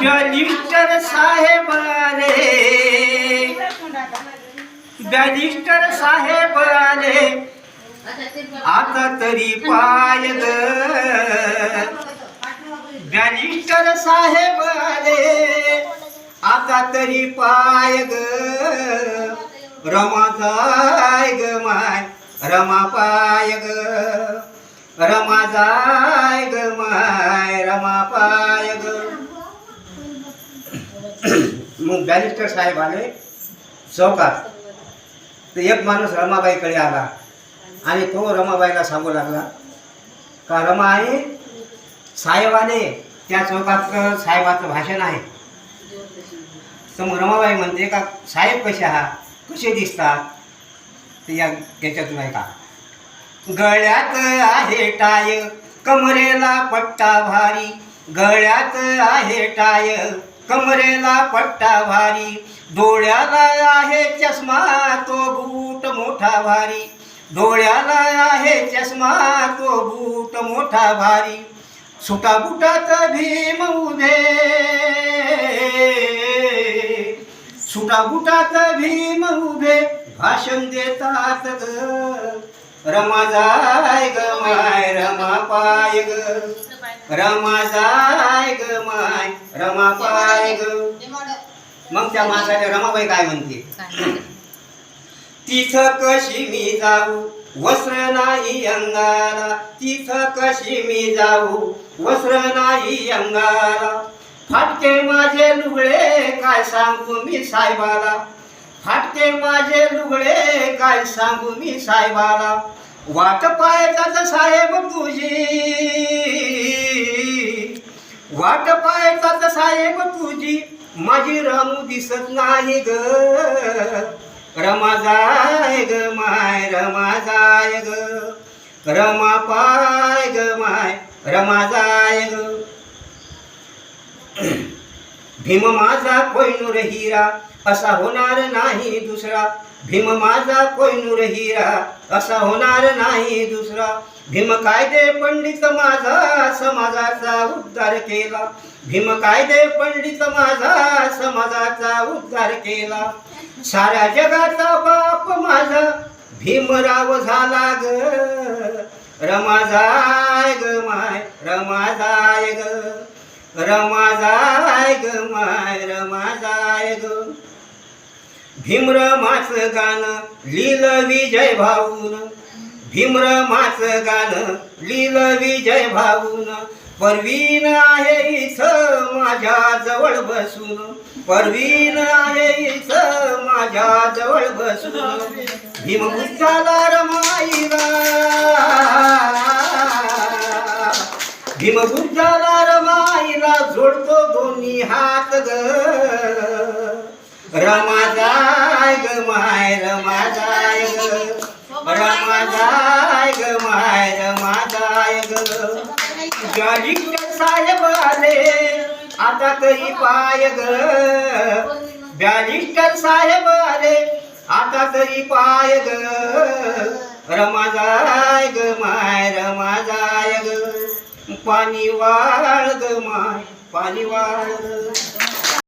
Barrister साहेब रे barrister साहेब रे आता तरी पाय ग बॅलिस्टर साहेब रे आता तरी पाय ग रमा जाय ग माय रमा पाय ग रमा जाय ग माय रमा पाय ग मग बॅरिस्टर साहेब आले चौकात तर एक माणूस रमाबाईकडे आला आणि तो रमाबाईला सांगू लागला का रमा आहे साहेब आले त्या चौकात साहेबाचं भाषण आहे. तर मग रमाबाई म्हणते का साहेब कसे आहात? कसे दिसतात? ते या याच्यातून आहे का? गळ्यात आहे टाय कमरेला पट्टा भारी गळ्यात आहे टाय कमरेला पट्टा भारी डोळ्याला आहे चष्मा तो बूट मोठा भारी. डोळ्याला आहे चष्मा तो बूट मोठा भारी. सुटा बुटात भीम उभे. सुटा बुटात भीम उभे. भाषण देतात ग. रमा जाय ग माय रमा पाय ग. रमा जाय ग माय रमा पाय ग. मग त्या माणसाच्या रमाबाई काय म्हणते? तिथं कशी मी जाऊ वस्त्र नाही अंगाला. तिथं कशी मी जाऊ वस्त्र नाही अंगाला. फाटके माझे लुगडे काय सांगू मी साहेबाला? फाटके माझे लुगडे काय सांगू मी साहेबाला? वाट पायचाच साहेब तुझी. वाट पायचाच साहेब तुझी. माझी रामू दिसत नाही ग. रमा जाय ग माय रमा जाय ग. रमा पाय ग माय रमा जाय ग. भीम माझा कोयनूर हिरा असा होणार नाही दुसरा. भीम माझा कोयनूर हिरा असा होणार नाही दुसरा. भीम कायदे पंडित माझा समाजाचा उद्धार केला. भीम कायदे पंडित माझा समाजाचा उद्धार केला. साऱ्या जगाचा बाप माझा भीमराव झाला ग. रमा जाय ग माय रमा जाय ग. रमा जाय ग माय रमा जाय ग भीमरमाचं गाणं लिहिलं विजय भाऊन. भीमरमाचं गाणं लिहिलं विजय भाऊन. परवीन आहे इथं माझ्या जवळ बसून. परवीन आहे इथं माझ्या जवळ बसून. भीमबुद्धाला रमाईला. भीमबुद्धाला करतो दोन्ही हात ग. रमा जाय ग माय रमा जाय ग. रमा जाय ग माय रमा जाय ग. बॅलिस्टर साहेब आले आता तरी पाय ग. बॅलिस्टर साहेब आले आता तरी पाय ग. रमा जाय ग माय रमा जाय ग. पाणी वाळ ग माय पाणी वाळ ग